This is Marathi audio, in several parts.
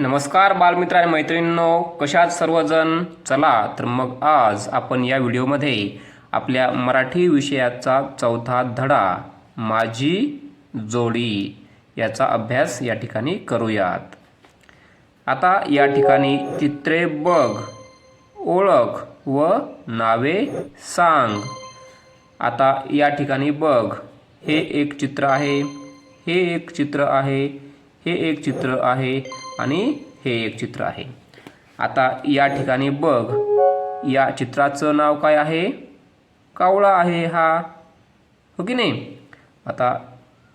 नमस्कार बालमित्र आणि मैत्रिणींनो कशात सर्वजण? चला तर मग आज आपण या व्हिडिओमध्ये आपल्या मराठी विषयाचा चौथा धडा माझी जोडी याचा अभ्यास या ठिकाणी करूयात. आता या ठिकाणी चित्रे बघ ओळख व नावे सांग. आता या ठिकाणी बघ हे एक चित्र आहे हे एक चित्र आहे हे एक चित्र आहे आणि हे एक चित्र आहे. आता या ठिकाणी बघ या चित्राचं नाव काय आहे? कावळा आहे हा. हो की नाही? आता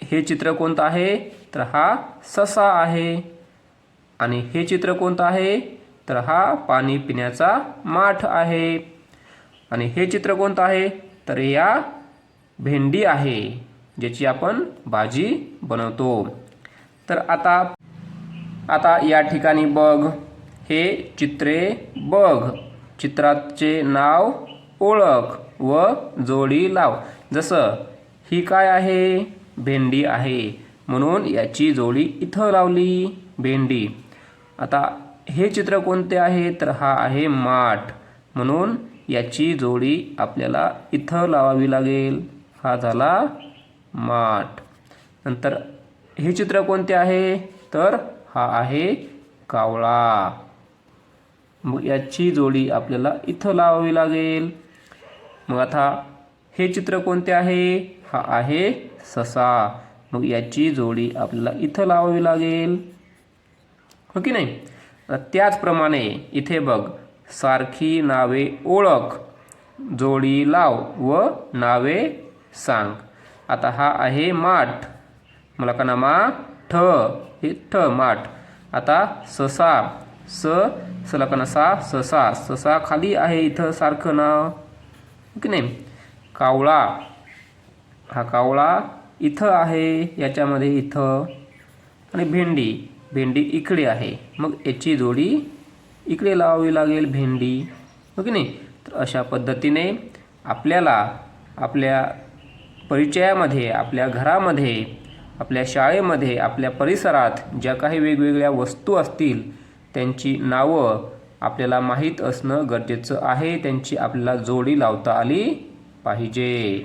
हे चित्र कोणतं आहे? तर हा ससा आहे. आणि हे चित्र कोणतं आहे? तर हा पाणी पिण्याचा माठ आहे. आणि हे चित्र कोणतं आहे? तर या भेंडी आहे ज्याची आपण भाजी बनवतो. तर आता आता या ठिकाणी बघ. हे चित्रे बघ. चित्राचे नाव ओळख व जोडी लाव. जसं ही काय आहे? भेंडी आहे. म्हणून याची जोडी इथं लावली. भेंडी. आता हे चित्र कोणते आहे? तर हा आहे माठ. म्हणून याची जोडी आपल्याला इथं लावावी लागेल. हा झाला माठ. नंतर हे चित्र कोणते आहे? तर हा आहे कावळा. मग याची जोडी आपल्याला इथं लावावी लागेल. मग आता हे चित्र कोणते आहे? हा आहे ससा. मग याची जोडी आपल्याला इथं लावावी लागेल. हो की नाही? त्याचप्रमाणे इथे बघ सारखी नावे ओळख. जोडी लाव व नावे सांग. आता हा आहे माठ. मला का मा ठ हे ठ माठ. आता ससा स सला का सा ससा. ससा खाली आहे इथं सारखं नाव. हो की नाही? कावळा. हा कावळा इथं आहे याच्यामध्ये इथं. आणि भेंडी. भेंडी इकडे आहे. मग याची जोडी इकडे लावावी लागेल भेंडी. ओके की नाही? तर अशा पद्धतीने आपल्याला आपल्या परिचयामध्ये आपल्या घरामध्ये आपल्या शाळेमध्ये आपल्या परिसरात ज्या काही वेगवेगळ्या वस्तू असतील त्यांची नावं आपल्याला माहीत असणं गरजेचं आहे. त्यांची आपल्याला जोडी लावता आली पाहिजे.